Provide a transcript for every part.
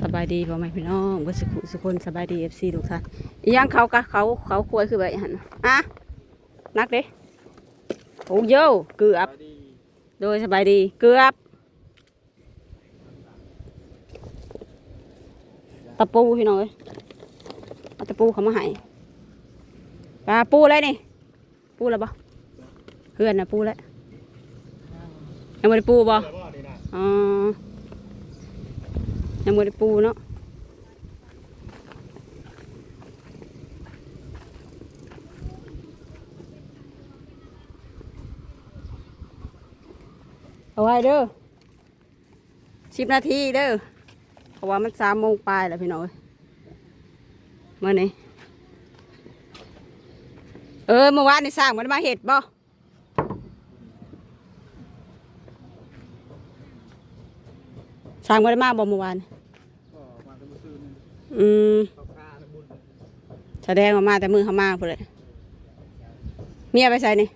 สบายดีพ่อแม่พี่น้องบ่สุขสุคนสบายดี FC ทุกท่านยังเขากะเขาเขาควยคือแบบหันอะนักเด้โอ้โยเกือบ โดยสบายดีเกือบตะปูพี่น้องเอ้ยเอาตะปูเขามาให้ปลาปูอะไรนี่ ปูแล้วบ่เพื่อนน่ะปูแล้วยังบ่ได้ปูบ่อ๋อ ยังไม่ได้ปูเนาะเอาไว้เด้อสิบนาทีเด้อเพราะว่ามันสามโมงปลายแล้วพี่น้องเอ้ยเมื่อนี้เออเมื่อวานนี่สร้างมันมาเห็ดบ่สร้างมันมาบ่เมื่อวาน ก็มาเป็นมือซื้อนี่ อืมแสดงออกมาแต่มือเขามาพุ่นเลยเมียไปใส่นี่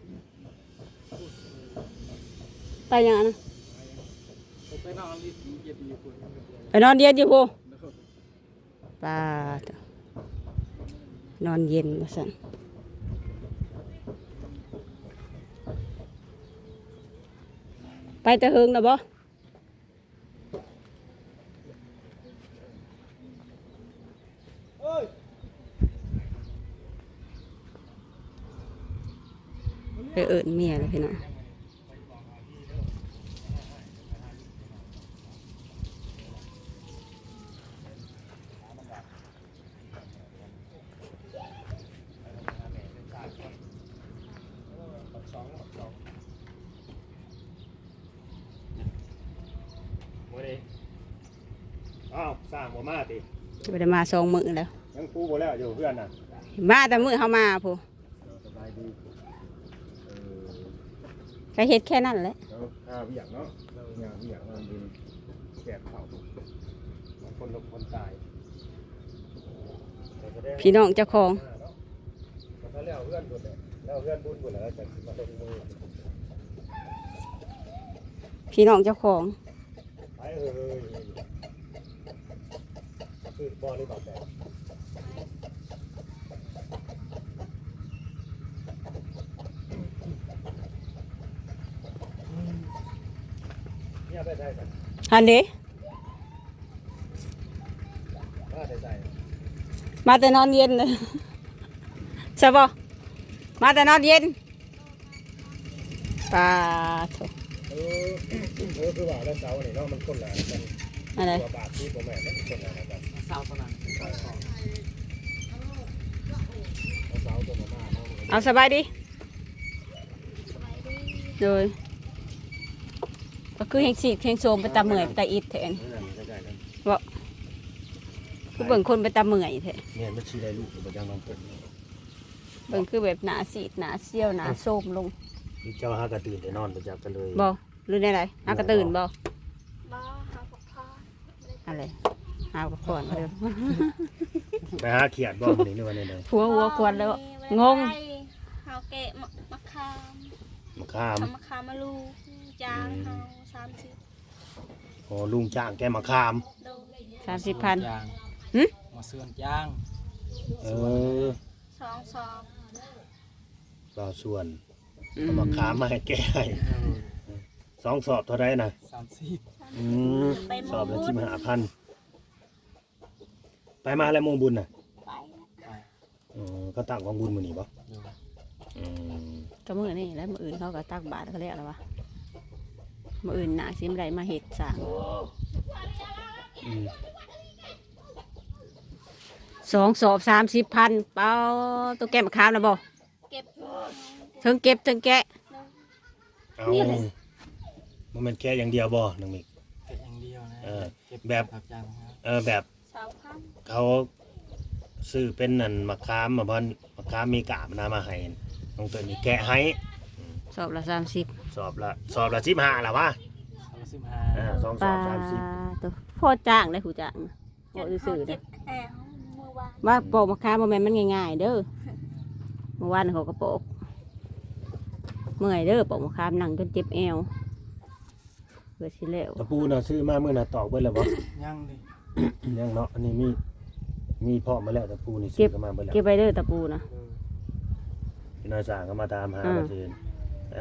ไปยังอะนะไปนอนเย็นอยู่คุณไปนอนเย็นอยู่พูป้านอนเย็นมาสั่นไปแต่เฮิงนะบ่ เอิญเมียเลยพี่น้องมื่อนี้อ้าวสร้างบ่มาติไปได้มาสองมือแล้ว ยังปูบ่แล้วอยู่เพื่อนน่ะ มาแต่มือเขามาพู สบายดีเออ ก็เฮ็ดแค่นั้นแหละแล้วข้าวอย่ากเนาะเราอย่ากวิอยากมันดินแกะเผาบางคนลบคนตายพี่น้องเจ้าของมาเนาะมันก็แล้วเพื่อนบุญแล้วเพื่อนบุญบุญแล้วจะมาลงมือพี่น้องเจ้าของไปเอ้ยคือบ่หรือเปล่าแต่ เนี่ยไปได้กันฮันเดมาได้ใจมาแต่นอนเย็นเลยใช่ป่มาแต่นอนเย็นปลาโถเออเออคือว่าแล้วเสาเนี่ยเนาะมันคนละมันอะไรตัวบาทที่ผมแม่ไม่คนละนะครับสาวคนนั้นสาวสองแล้วเสาตัวมาม่าเนาะมันก็เอาสบายดีโดยก็ คือแหงสีกแหงโซมไปตาเมื่อยไปตาอิดแทนนั่นน่ะมันก็ได้นั่นคือเบิ่งคนไปตาเมื่อยแทนเนี่ยมันชื่อได้ลูกหรือบ่ยังน้องเปิดเบิ่งคือแบบหนาสีดหนาเซี่ยวหนาโซมลงนี่เจ้าหากระตื่นได้นอนประจับกันเลยบ่หรือในไรอากระตื่นบ่บ้าหาปกพาอะไรหาวกับก่อนเด้อไปหาเขียดบ่นี่นึกว่าเนี่ยเลยหัวหัวควรแล้วงงเฮาเกะมะมะขามมะขามทำมะขามมาลูกจางเฮาสามสิบโอ้ลุงจ้างแกมะขาม โดนสามสิบพัน ยางหึ มาเสื่อนย่างเออสองสอบเราส่วนเอามะขามมาให้แกให้สองสอบเท่าไรนะสามสิบอืมสอบละสิบห้าพันไปมาอะไรโมงบุญน่ะไปไปอ๋อก็ตั้งของบุญมื้อนี้บ่ดูอืมก็มือนี่แล้วมืออื่นเขาก็ตักบาตรเขาเรียกอะไรวะ มืออื่นหนาซิมไรมาเห็ดสร้างอืมสองสอบสามสิบพันเปล่าตัวแก้มะขามนะบ่เก็บถึงเก็บถึงแกะเอาบ่แม่นแค่อย่างเดียวบ่น้องมิกเก็บอย่างเดียวนะเออเก็บแบบผักยางครับเออแบบสาวพันเขาซื้อเป็นนั่นมะขามมาบ่มะขามมีกาบนะมาให้น้องเตัวนี้แกะให้ สอบละสามสิบสอบละสอบละ15ล่ะวะสามสิบห้าเออสองสปอลาบสามสิบตัวพ่อจ้างเลยหูจ้างโอ้จนซื่เขาอๆเจ็เด้บแอวเมื่อวานว่าปอกมะขามบ่แม่นมันง่ายๆเด้อเมื่อวานเขาก็ปอกเมื่อยเด้อปอกมะขามนั่งจนเจ็บแอวเพื่อสิแล้วตะปูน่ะซื้อมาเมื่อน่ะตอกเบิดแล้วบ่ย่างดิอยังเนาะอันนี้มีมีพ่อมาแล้วแต่ปูนี่ซื้อเข้ามาเบิ่แล้วเก็บไปเด้อตะปูนะเออพี่น้อยสร้างก็มาตามหาอ่าว่าสิให้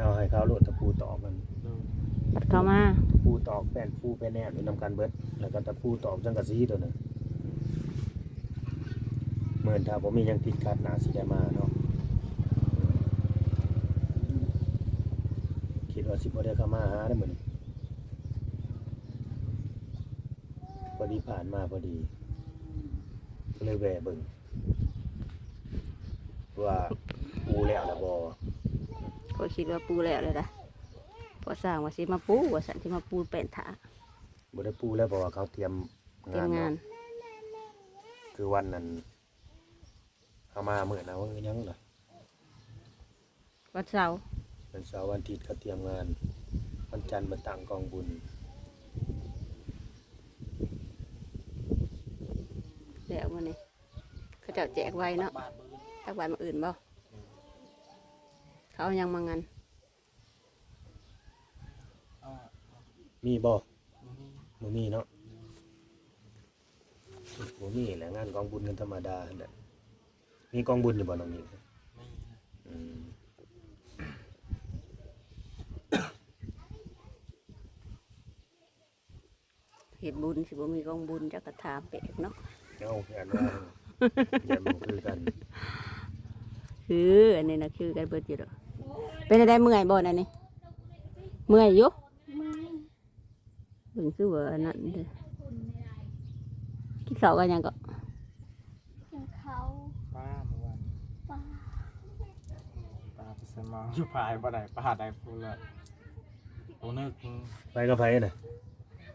เอาให้เขาโลดตะปูตอกมันเออปัดเข้ามาตะปูตอกแป้นปูแป้นแน่อยู่นำกันเบิดแล้วก็ตะปูตอกจังกะสีตัวหนึงเหมือนถ้าผมมีหยังติดขัดหนาสิได้มาเนาะคิดว่าสิบ่ได้เข้ามาหาได้อมื้อนี้พอดีผ่านมาพอดีก็เลยแวะเบิ่งว่าปูแล้วละบ่ ก็คิดว่าปูแล้วเลยนะพอสร้างว่าสิมาปูว่าสันที่มาปูเป็นถาบ่ได้ปูแล้วเพราะว่าเขาเตรียมเตรียมงาน เะคือวันนั้นเอามาเมื่อนะว่ายังล่ะวันเสาร์วันเสาร์วันอาทิตย์เขาเตรียมงาน วันจันทร์มาตั้งกองบุญแล้วมันนี่เขาเจ้าแจกไว้เนาะบ้านเบิ่งตักบานมาอื่นบ่ เขาเอายังมางานเอาอะมีบ่มื้อนี้บ่มีเนาะบ่มีแหละงานกองบุญกันธรรมดาหั่นแหละมีกองบุญอยู่บ่น้องมีไม่นะอืมเฮ็ดบุญสิบ่มีกองบุญจักกระถามเป็กเนาะเอาแค่นว่าอย่าบ่คือกัน คืออันนี้นะคือกันเบิดอยู่ดอก เป็นอะไรเมื่อยบ่นั่นนี่เมื่อยอยู่ไม่เบิ่งคือว่าอันนั้นเด้อกินข้าวกันยังก็กินเขาป้าเมื่อวานปลาป้าไปสมองอยู่ภายบ่ได้ป้าได้พูดเลยโอ้นึกไปกับไผน่ะ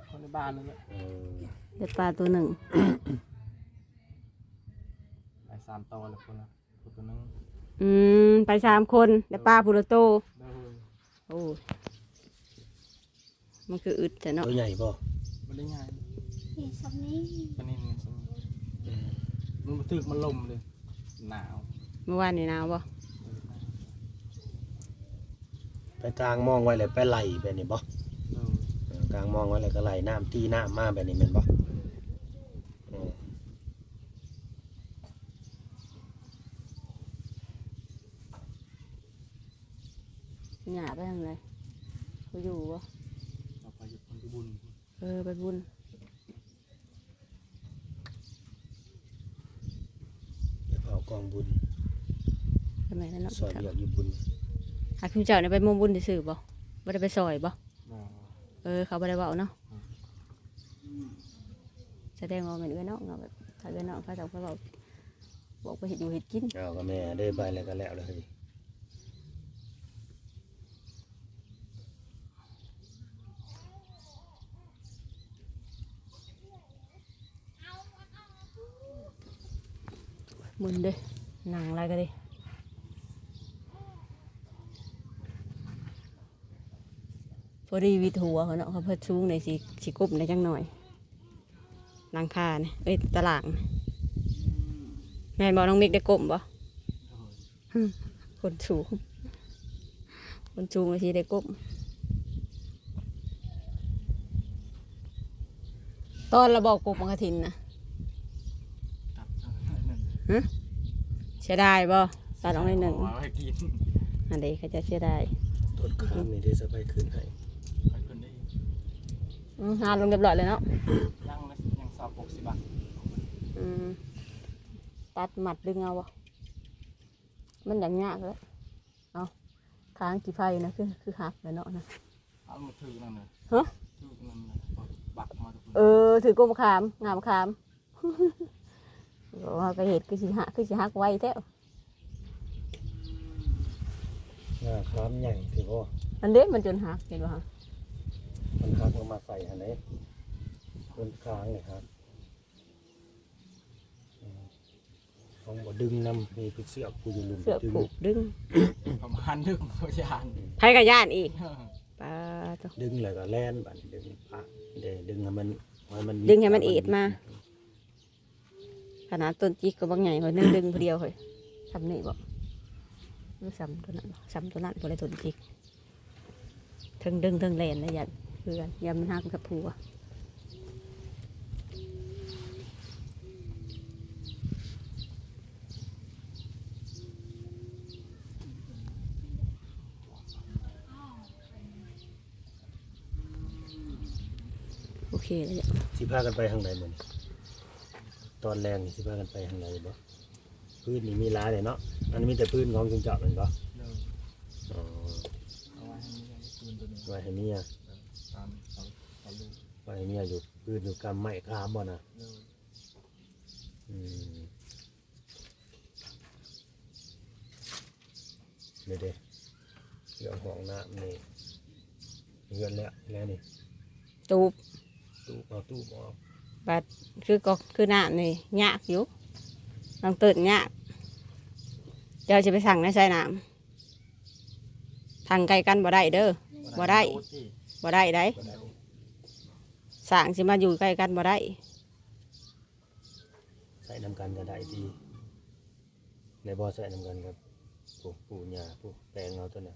คนในบ้านนั่นแหละเออได้ปลาตัวหนึ่งได้สามตัวแล้วคนละพูดตัวหนึง อืม ไปสามคนได้ปลาพุละโตเด้อโอ้มันคืออึดแต่เนาะตัวใหญ่บ่บ่ได้ง่ายมีสำนี้ปานนี้นี่สิมันบ่ถึกมันลมเลยหนาวเมื่อวานนี่หนาวบ่ไปกลางมองไว้เลยไปไหลแบบนี้บ่เออเออกลางมองไว้แล้วก็ไหลน้ำตีน้ำมาแบบนี้แม่นบ่ หยาไปทางไหนเขาอยู่บ่เราไปอยู่คนที่บุญเออไปบุญไปเผากองบุญทำไมนั่นเนาะซอยเบียกอยู่บุญหาคุณเจ้าเนี่ยไปมุมบุญซื่อๆบ่บ่ได้ไปซอยบ่บ่เออ เขาบ่ได้เว้าเนาะแสดงว่าแม่นเอื้อน้องเนาะแบบถ้าเอื้อน้องเขาจะไปเว้าบอกไปเฮ็ดอยู่เฮ็ดกินเอาก็แม่ได้ไปแล้วก็แล้วเลย มุนเด้หนังอะไรก็ดิพอดีวิดหัวเขาเนาะเขาเพิ่นชูงในสิสิกบในจังหน่อยหลังคาเนี่ยเอ้ยตารางแม่บอกน้องมิกได้กลมบ่คนสูง คนสูงเลยสิได้กลมตอนเราบอกกบมังกะทินนะ หนึ่งเสียดายบ่ตัดออกในหนึ่งเอาไว้กินอันนี้เขาจะเสียดายต้นขามนี่ได้สบายขึ้นให้ไปคนได้อืมหาลงเรียบร้อยเลยเนาะยังนะยังสอบปกสิบบาทอืมตัดหมัดดึงเอาวะมันอย่างยากเลยเอาค้างกี่ไพ่นะคือคือหักเลยเนาะนะเอามาถือนั่นเลยฮะถือนั่นเลยบักมาทุกคนเออถือกลมขามงามขามบอก ว่าไปเห็ดคือสิหักคือสิหักไวแท้วงาขามใหญ่ถือว่าอันเด็มันจนหักเห็นป่ะมันหักลงมาใส่อันไหนบนค้างเลยครับอืมต้องบ่ดึงน้ำมีพิเสือกกูอยู่ลุมเสือกดึงผูกดึงประมาณนึกพยานไพ่กับย่านอีกปลาตัวดึงแล้วก็แล่นบัดนี้ดึงปะเดี๋ยวดึงให้มันให้มันดึงให้มันเอ็ดมา ขนาดต้นจิกก็บางใหญ่เลยนึ่งดึงเดียวเลยทำนี่บอกซ้ำตัวนั้นซ้ำตัวนั้นตัวอะต้นจิกทั้งดึงทั้งแลนเลยยันเพื่อนยำนักกับผัวโอเคเลยสิพากันไปทางไหนมือน ตอนแรงนี่สิพากันไปทางใดบ่พื้นนี่มีหลายเลยเนาะอันนี้มีแต่พื้นของจุงเจาะแม่นบ่เดินอ๋อเอาไว้ให้เมียคืนตัวนี้ไว้ให้เมียตามเอาเอาลูกไว้ให้เมียอยู่พื้นอยู่กำไม้คามบ่น่ะเดินอืมเดี๋ยวเดี๋ยวเรื่องห้องน้ำนี่เงินแล้วแล้วนี่ ตูบ ตู้เอาตู้ออก บัดคือก็คือน้ำนี่ยากอยู่ลองตื่นยากเดี๋ยวจะไปสั่งในใส่น้ำทางไกลกันบ่ได้เด้อบ่ได้โต๊ะที่บ่ได้ได้บ่ได้สั่งสิมาอยู่ใกล้กันบ่ได้ ใส่น้ำกันก็ได้ดีในบ่อใส่น้ำกันครับปูปูหญ้าปูแปลงเอาตัวน่ะ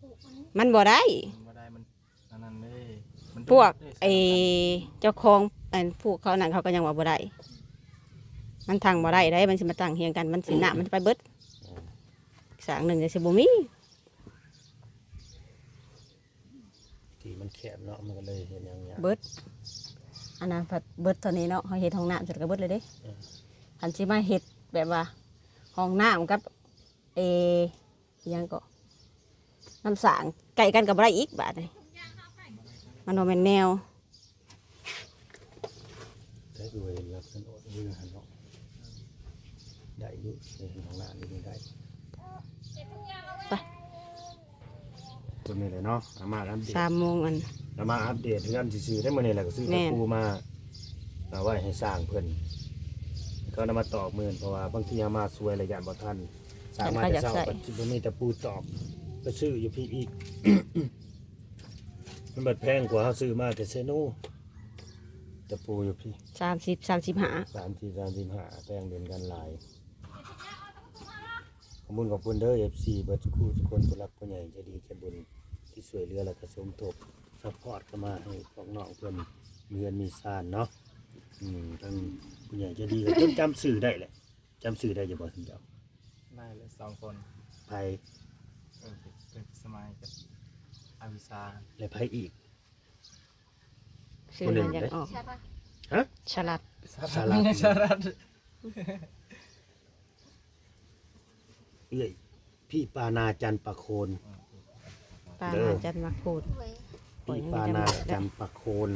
ปลูกอันนี้มันบ่ได้มันบ่ได้มัน อันนั้นเลยมันพวกโดดด้ไอ้เจ้าของอันพวกเขานั่นเขาก็ยังว่าบ่ได้ มันทางบ่ได้ได้ มันสิมาตั้งเฮียงกัน มันสิหน้ามันจะไปเบิดอืมสร้างหนึ่งจะสิบ่มีที่มันแคบเนาะมันก็เลยเห็นอย่างเงี้ย เบิดอันนั้นผัดเบิดเท่านี้เนาะเขาเฮ็ดห้องน้ำสุดก็เบิดเลยเด้อืม อันสิมาเฮ็ดแบบว่าห้องน้ำกับเออิหยังก็น้ำสางไก่กันกับไรอีกบาดนี่ มันบ่แม่นแนวใช้ดูเองรับสนอดเรือหันเนาะได้อยู่ในห้องน้ำนี่ได้ไปตัวนี้เลยเนาะเอามาอัปเดตสามโมงอันเอามาอัปเดตเรื่องซื่อๆได้มื้อนี้แหละก็ซื้อแม่ตะนปูมาเอาไว้ให้สร้างเพิ่นเขานำมาตอกหมื่นเพราะว่าบางทีเอามาสวยระยะบ่ทันสามารถจะเศร้าก็สิบ่มีตะปูตอกก็ซื้ออยู่พี่อีก มันเบิดแพงกว่าเขาซื้อมาแต่เซโนตะปูอยู่พี่สามสิบสามสิบห้าสามสี่สามสิบห้าแพงเด่นกันหลาย ขอบคุณขอบคุณเด้อ FC เบิร์ดคู่ทุกคนผู้รักผู้ใหญ่ใจดีใจบุญที่ช่วยเหลือและก็สมทบซัพพอร์ตเข้ามาให้พวกน้องเพื่อนมีเงินมีซ่านเนาะอืมทั้งผู้ใหญ่ใจดีก็จนจำสื่อได้แหละจำสื่อได้อย่าบอกถึงเจ้าได้เลยสองคนไผเออเป็นสมัยกับ อาวิซาและไผอีก ซื้อมาอยากออกใช่ปะฮะ ฉลัดสลัดสลัดเอ้ย พี่ปานาจันประโคนปลาเด้อหาจันมาพูดเว้ยพี่ปานาจันประโคน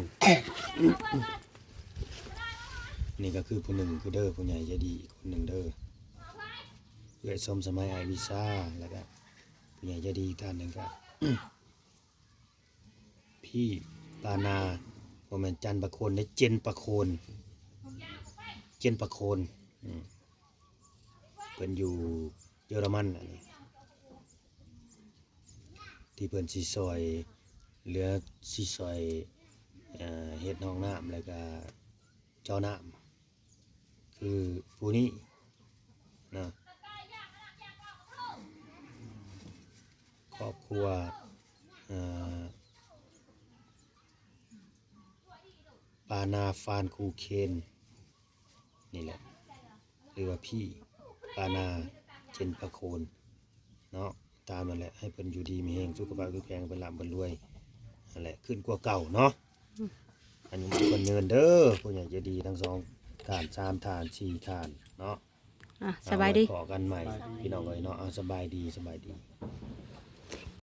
นี่ก็คือผู้หนึ่งคือเด้อผู้ใหญ่ใจดีอีกคนหนึ่งเด้อเอื้อยสมสมัยไอวิซ่าแล้วก็ผู้ใหญ่ใจดีอีกท่านหนึ่งก็ พี่ปานาโมเมนจันประโคนในเจนประโคนเจนประโคนเป็นอยู่เยอรมันอันนี้ที่เพิ่นสิซอยเหลือสิซอยเฮ็ดห้องน้ำแล้วก็เจ้าน้ำคือผู้นี้นะครอบครัวอ่อ ปานาฟานคูเคนนี่แหละหรือว่าพี่ปานาเจนประโคนเนาะตามนั่นแหละให้เพิ่นอยู่ดีมีแห่งสุขภาพคือแพงเป็นลำเป็นรวยนั่นแหละขึ้นกว่าเก่าเนาะอันนี้มันคนเงินเด้อผู้ใหญ่ใจะดีทั้งสองฐานสามฐานสี่ฐานเนาะอะสบายดีเอไว้ขอกันใหม่พี่น้องเอ้ยเนาะเอาสบายดีสบายดีส